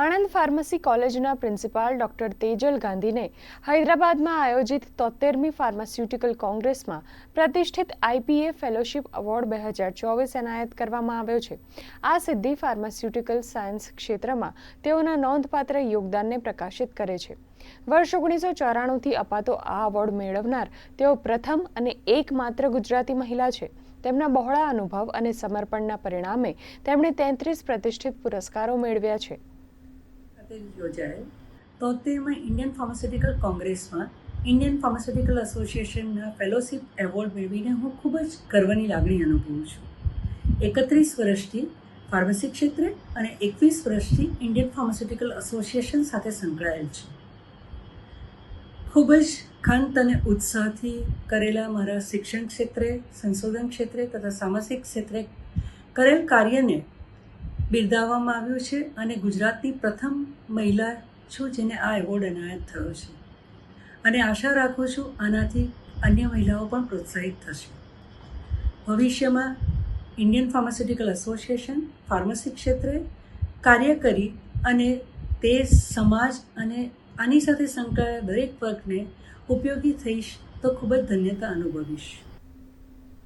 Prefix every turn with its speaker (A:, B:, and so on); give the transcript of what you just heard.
A: Anand pharmacy કોલેજના principal doctor Tejal ગાંધીને હૈદરાબાદમાં આયોજિત તોતેરમી ફાર્માસ્યુટિકલ કોંગ્રેસમાં પ્રતિષ્ઠિત આઈપીએ ફેલોશિપ એવોર્ડ બે હજાર ચોવીસ એનાયત કરવામાં આવ્યો છે. આ સિદ્ધિ ફાર્માસ્યુટિકલ સાયન્સ ક્ષેત્રમાં તેઓના નોંધપાત્ર યોગદાનને પ્રકાશિત કરે છે. વર્ષ ઓગણીસો ચોરાણુંથી અપાતો આ એવોર્ડ મેળવનાર તેઓ પ્રથમ અને એકમાત્ર ગુજરાતી મહિલા છે. તેમના બહોળા અનુભવ અને સમર્પણના પરિણામે તેમણે તેત્રીસ પ્રતિષ્ઠિત પુરસ્કારો મેળવ્યા છે.
B: ખાતે યોજાયેલ. તોતેરમાં ઇન્ડિયન ફાર્માસ્યુટિકલ કોંગ્રેસમાં ઇન્ડિયન ફાર્માસ્યુટિકલ એસોસિએશનના ફેલોશિપ એવોર્ડ મેળવીને હું ખૂબ જ ગર્વની લાગણી અનુભવું છું. એકત્રીસ વર્ષથી ફાર્મસી ક્ષેત્રે અને એકવીસ વર્ષથી ઇન્ડિયન ફાર્માસ્યુટિકલ એસોસિએશન સાથે સંકળાયેલ છે. ખૂબ જ ખંત અને ઉત્સાહથી કરેલા મારા શિક્ષણ ક્ષેત્રે, સંશોધન ક્ષેત્રે તથા સામાજિક ક્ષેત્રે કરેલ કાર્યને બિરદાવવામાં આવ્યું છે અને ગુજરાતની પ્રથમ મહિલા છું જેને આ એવોર્ડ એનાયત થયો છે. અને આશા રાખું છું આનાથી અન્ય મહિલાઓ પણ પ્રોત્સાહિત થશે. ભવિષ્યમાં ઇન્ડિયન ફાર્માસ્યુટિકલ એસોસિએશન ફાર્મસી ક્ષેત્રે કાર્ય કરી અને તે સમાજ અને આની સાથે સંકળાયેલા દરેક વર્ગને ઉપયોગી થઈશ તો ખૂબ જ ધન્યતા અનુભવીશ.